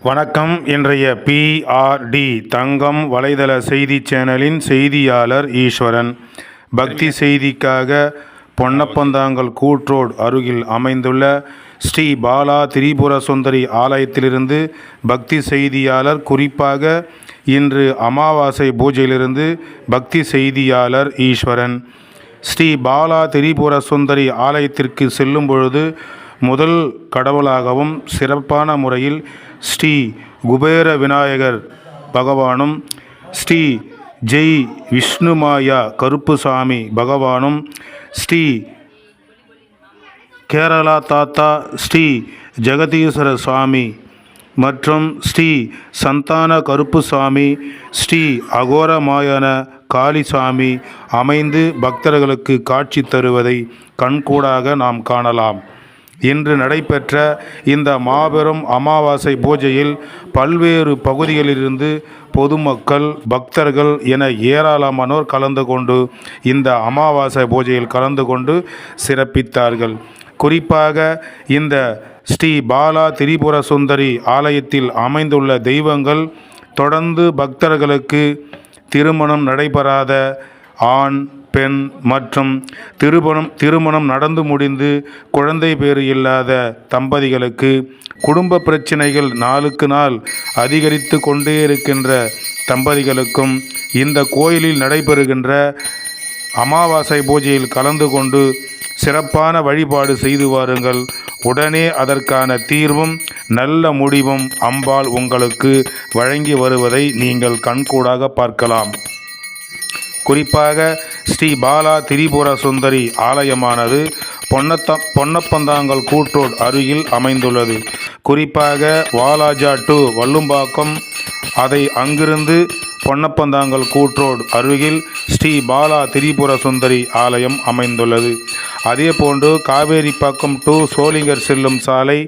வணக்கம். இன்றைய பிஆர்டி தங்கம் வலைதள செய்தி சேனலின் செய்தியாளர் ஈஸ்வரன். பக்தி செய்திக்காக பொன்னப்பந்தாங்கல் கூட்ரோடு அருகில் அமைந்துள்ள ஸ்ரீ பாலா திரிபுர சுந்தரி ஆலயத்திலிருந்து பக்தி செய்தியாளர் குறிப்பாக இன்று அமாவாசை பூஜையிலிருந்து பக்தி செய்தியாளர் ஈஸ்வரன். ஸ்ரீ பாலா திரிபுர சுந்தரி ஆலயத்திற்கு செல்லும் பொழுது முதல் கடவுளாகவும் சிறப்பான முறையில் ஸ்ரீ குபேர விநாயகர் பகவானும் ஸ்ரீ ஜெய் விஷ்ணுமாயா கருப்புசாமி பகவானும் ஸ்ரீ கேரளா தாத்தா ஸ்ரீ ஜெகதீஸ்வர சுவாமி மற்றும் ஸ்ரீ சந்தான கருப்புசாமி ஸ்ரீ அகோரமாயன காளிசாமி அமைந்து பக்தர்களுக்கு காட்சி தருவதை கண்கூடாக நாம் காணலாம். இன்று நடைபெற்ற இந்த மாபெரும் அமாவாசை பூஜையில் பல்வேறு பகுதிகளிலிருந்து பொதுமக்கள் பக்தர்கள் என ஏராளமானோர் கலந்து கொண்டு இந்த அமாவாசை பூஜையில் கலந்து கொண்டு சிறப்பித்தார்கள். குறிப்பாக இந்த ஸ்ரீ பாலா திரிபுர சுந்தரி ஆலயத்தில் அமைந்துள்ள தெய்வங்கள் தொடர்ந்து பக்தர்களுக்கு திருமணம் நடைபெறாத ஆண் பெண் மற்றும் திருமணம் திருமணம் நடந்து முடிந்து குழந்தை பேறு இல்லாத தம்பதிகளுக்கு குடும்ப பிரச்சனைகள் நாளுக்கு நாள் அதிகரித்து கொண்டே இருக்கின்ற தம்பதிகளுக்கும் இந்த கோயிலில் நடைபெறுகின்ற அமாவாசை பூஜையில் கலந்து கொண்டு சிறப்பான வழிபாடு செய்து வாருங்கள். உடனே அதற்கான தீர்வும் நல்ல முடிவும் அம்பாள் உங்களுக்கு வழங்கி வருவதை நீங்கள் கண்கூடாக பார்க்கலாம். குறிப்பாக ஸ்ரீ பாலா திரிபுர சுந்தரி ஆலயமானது பொன்னத்த பொன்னப்பந்தாங்கல் கூற்றோடு அருகில் அமைந்துள்ளது. குறிப்பாக வாலாஜா டு வல்லும்பாக்கம் அதை அங்கிருந்து பொன்னப்பந்தாங்கல் கூட்ரோடு அருகில் ஸ்ரீ பாலா திரிபுர சுந்தரி ஆலயம் அமைந்துள்ளது. அதேபோன்று காவேரிப்பாக்கம் டு சோளிங்கர் செல்லும் சாலை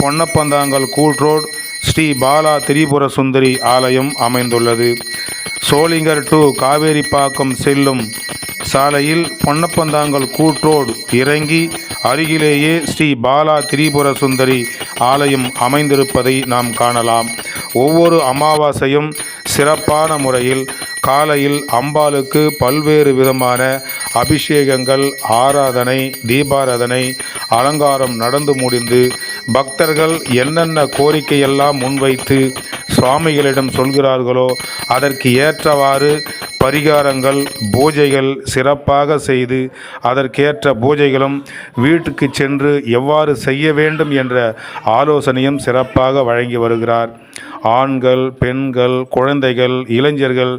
பொன்னப்பந்தாங்கல் கூட்ரோடு ஸ்ரீ பாலா திரிபுர சுந்தரி ஆலயம் அமைந்துள்ளது. சோளிங்கர் டு காவேரிப்பாக்கம் செல்லும் சாலையில் பொன்னப்பந்தாங்கல் கூற்றோடு இறங்கி அருகிலேயே ஸ்ரீ பாலா திரிபுர சுந்தரி ஆலயம் அமைந்திருப்பதை நாம் காணலாம். ஒவ்வொரு அமாவாசையும் சிறப்பான முறையில் காலையில் அம்பாளுக்கு பல்வேறு விதமான அபிஷேகங்கள் ஆராதனை தீபாராதனை அலங்காரம் நடந்து முடிந்து பக்தர்கள் என்னென்ன கோரிக்கையெல்லாம் முன்வைத்து சுவாமிகளிடம் சொல்கிறார்களோ அதற்கு ஏற்றவாறு பரிகாரங்கள் பூஜைகள் சிறப்பாக செய்து அதற்கேற்ற பூஜைகளும் வீட்டுக்கு சென்று எவ்வாறு செய்ய வேண்டும் என்ற ஆலோசனையும் சிறப்பாக வழங்கி வருகிறார். ஆண்கள் பெண்கள் குழந்தைகள் இளைஞர்கள்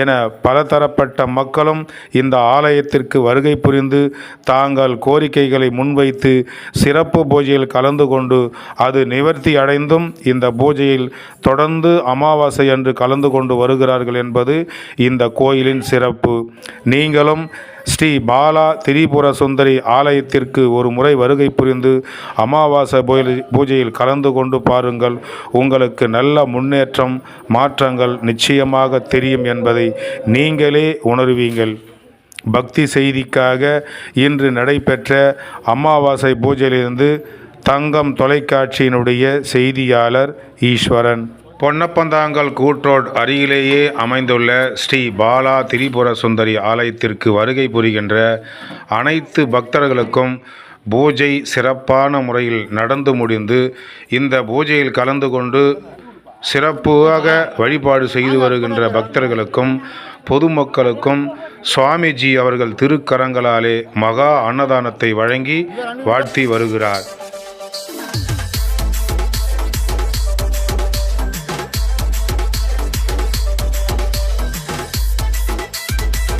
என பலதரப்பட்ட மக்களும் இந்த ஆலயத்திற்கு வருகை புரிந்து தாங்கள் கோரிக்கைகளை முன்வைத்து சிறப்பு பூஜையில் கலந்து கொண்டு அது நிவர்த்தி அடைந்தும் இந்த பூஜையில் தொடர்ந்து அமாவாசை அன்று கலந்து கொண்டு வருகிறார்கள் என்பது இந்த கோயிலின் சிறப்பு. நீங்களும் ஸ்ரீ பாலா திரிபுர சுந்தரி ஆலயத்திற்கு ஒரு முறை வருகை புரிந்து அமாவாசை பூஜையில் கலந்து கொண்டு பாருங்கள். உங்களுக்கு நல்ல முன்னேற்றம் மாற்றங்கள் நிச்சயமாக தெரியும் என்பதை நீங்களே உணர்வீங்கள். பக்தி செய்திக்காக இன்று நடைபெற்ற அமாவாசை பூஜையிலிருந்து தங்கம் தொலைக்காட்சியினுடைய செய்தியாளர் ஈஸ்வரன். பொன்னப்பந்தாங்கல் கூட்ரோட் அருகிலேயே அமைந்துள்ள ஸ்ரீ பாலா திரிபுர சுந்தரி ஆலயத்திற்கு வருகை புரிகின்ற அனைத்து பக்தர்களுக்கும் பூஜை சிறப்பான முறையில் நடந்து முடிந்து இந்த பூஜையில் கலந்து கொண்டு சிறப்பாக வழிபாடு செய்து வருகின்ற பக்தர்களுக்கும் பொதுமக்களுக்கும் சுவாமிஜி அவர்கள் திருக்கரங்களாலே மகா அன்னதானத்தை வழங்கி வாழ்த்தி வருகிறார்.